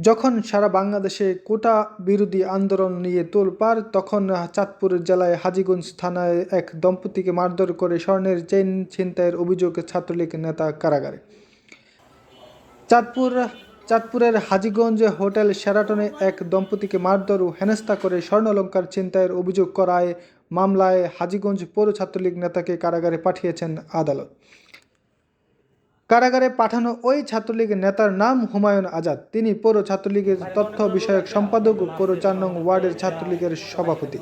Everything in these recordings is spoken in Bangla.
যখন সারা বাংলাদেশে কোটা বিরোধী আন্দোলন নিয়ে তোলপাড়, তখন চাঁদপুর জেলায় হাজীগঞ্জ থানায় এক দম্পতিকে মারধর করে স্বর্ণের চেইন ছিনতাইয়ের অভিযোগে ছাত্রলীগ নেতা কারাগারে। চাঁদপুর, চাঁদপুরের হাজীগঞ্জ হোটেল শেরাটনে এক দম্পতিকে মারধর ও হেনস্থা করে স্বর্ণলঙ্কার ছিনতাইয়ের অভিযোগ করায় মামলায় হাজিগঞ্জ পৌর ছাত্রলীগ নেতাকে কারাগারে পাঠিয়েছেন আদালত। কারাগারে পাঠানো ওই ছাত্রলীগের নেতার নাম হুমায়ুন আজাদ। তিনি পৌর ছাত্রলীগের তথ্য বিষয়ক সম্পাদক ও পৌর চার নং ওয়ার্ডের ছাত্রলীগের সভাপতি।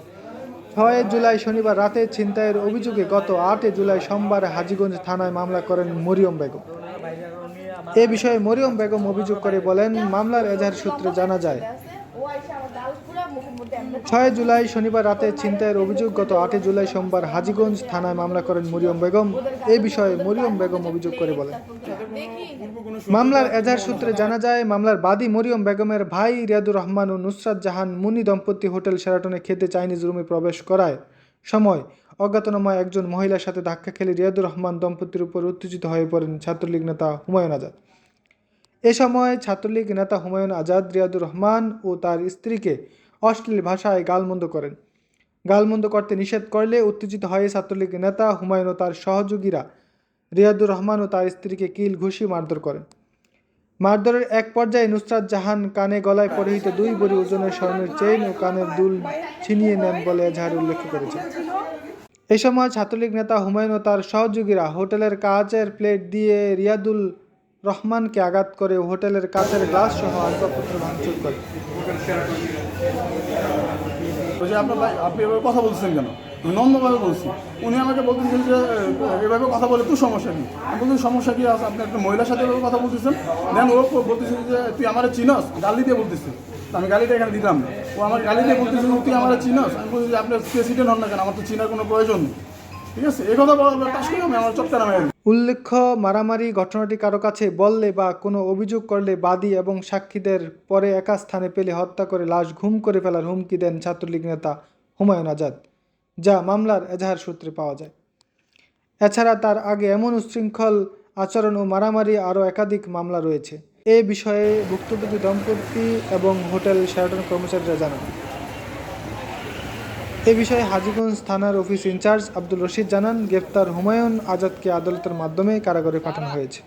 ছয় জুলাই শনিবার রাতে ছিনতাইয়ের অভিযোগে গত আটই জুলাই সোমবার হাজীগঞ্জ থানায় মামলা করেন মরিয়ম বেগম। এ বিষয়ে মরিয়ম বেগম অভিযোগ করে বলেন, মামলার এজাহার সূত্রে জানা যায় ছয় জুলাই শনিবার রাতে ছিনতাইয়ের অভিযোগ গত আটই জুলাই সোমবার হাজীগঞ্জ থানায় মামলা করেন মরিয়ম বেগম। এ বিষয়ে মরিয়ম বেগম অভিযোগ করে বলেন। মামলার এজাহার সূত্রে জানা যায়, মামলার বাদী মরিয়ম বেগমের ভাই রিয়াদুর রহমান ও নুসরাত জাহান মুনি দম্পতি হোটেল শেরাটনে খেতে চাইনিজ রুমে প্রবেশ করায়। সময় অজ্ঞাতনামা একজন মহিলার সাথে ধাক্কা খেলে রিয়াদুর রহমান দম্পতির উপর উত্তেজিত হয়ে পড়েন ছাত্রলীগ নেতা হুমায়ুন আজাদ। এ সময় ছাত্রলীগ নেতা হুমায়ুন আজাদ, রিয়াদুর রহমান ও তার স্ত্রীকে অশ্লীল ভাষায় গালমন্দ করেন। গালমন্দ করতে নিষেধ করলে উত্তেজিত হয়ে ছাত্রলীগ নেতা হুমায়ুন ও তার সহযোগীরা। রিয়াদুর রহমান ও তার স্ত্রীকে কিল, ঘুষি, মারধর করেন। মারধরের এক পর্যায়ে নুসরাত জাহান কানে গলায় পরিহিত দুই বড়ি ওজনের স্বর্ণের চেইন ও কানের দুল ছিনিয়ে নেন বলে এজাহার উল্লেখ করেছে। এ সময় ছাত্রলীগ নেতা হুমায়ুন ও তার সহযোগীরা হোটেলের কাচের প্লেট দিয়ে রিয়াদুল রহমানকে আঘাত করে হোটেলের কাচের গ্লাস সহ আসবাবপত্র ভাঙচুর করে। বলছি আপনার ভাই, আপনি এভাবে কথা বলছেন কেন? আমি নম্রভাবে বলছি। উনি আমাকে বলতেছেন যে এভাবে কথা বলে তুই সমস্যা কি? আমি বলছি সমস্যা কি আছে? আপনি একটা মহিলার সাথে এভাবে কথা বলতেছেন? দেন ও বলতেছে যে, তুই আমার চিনস? গালি দিয়ে বলতেছে। তো আমি গালিটা এখানে দিতাম না। ও আমার গালি দিয়ে বলতেছে তুই আমার চিনস? আমি বলছি যে আপনার প্রেসিডেন্ট হন না কেন? আমার তো চিনার কোনো প্রয়োজন নেই। উল্লেখ্য, মারামারি ঘটনাটি কারও কাছে বললে বা কোনো অভিযোগ করলে বাদী এবং সাক্ষীদের পরে একা স্থানে পেলে হত্যা করে লাশ ঘুম করে ফেলার হুমকি দেন ছাত্রলীগ নেতা হুমায়ুন আজাদ, যা মামলার এজাহার সূত্রে পাওয়া যায়। এছাড়া তার আগে এমন উচ্ছৃঙ্খল আচরণ ও মারামারি আরও একাধিক মামলা রয়েছে। এ বিষয়ে ভুক্তভোগী দম্পতি এবং হোটেল শেরাটন কর্মচারীরা জানান। এ বিষয়ে হাজিগঞ্জ থানার অফিস ইনচার্জ আব্দুল রশিদ জানান, গ্রেপ্তার হুমায়ুন আজাদকে আদালতের মাধ্যমে কারাগারে পাঠানো হয়েছে।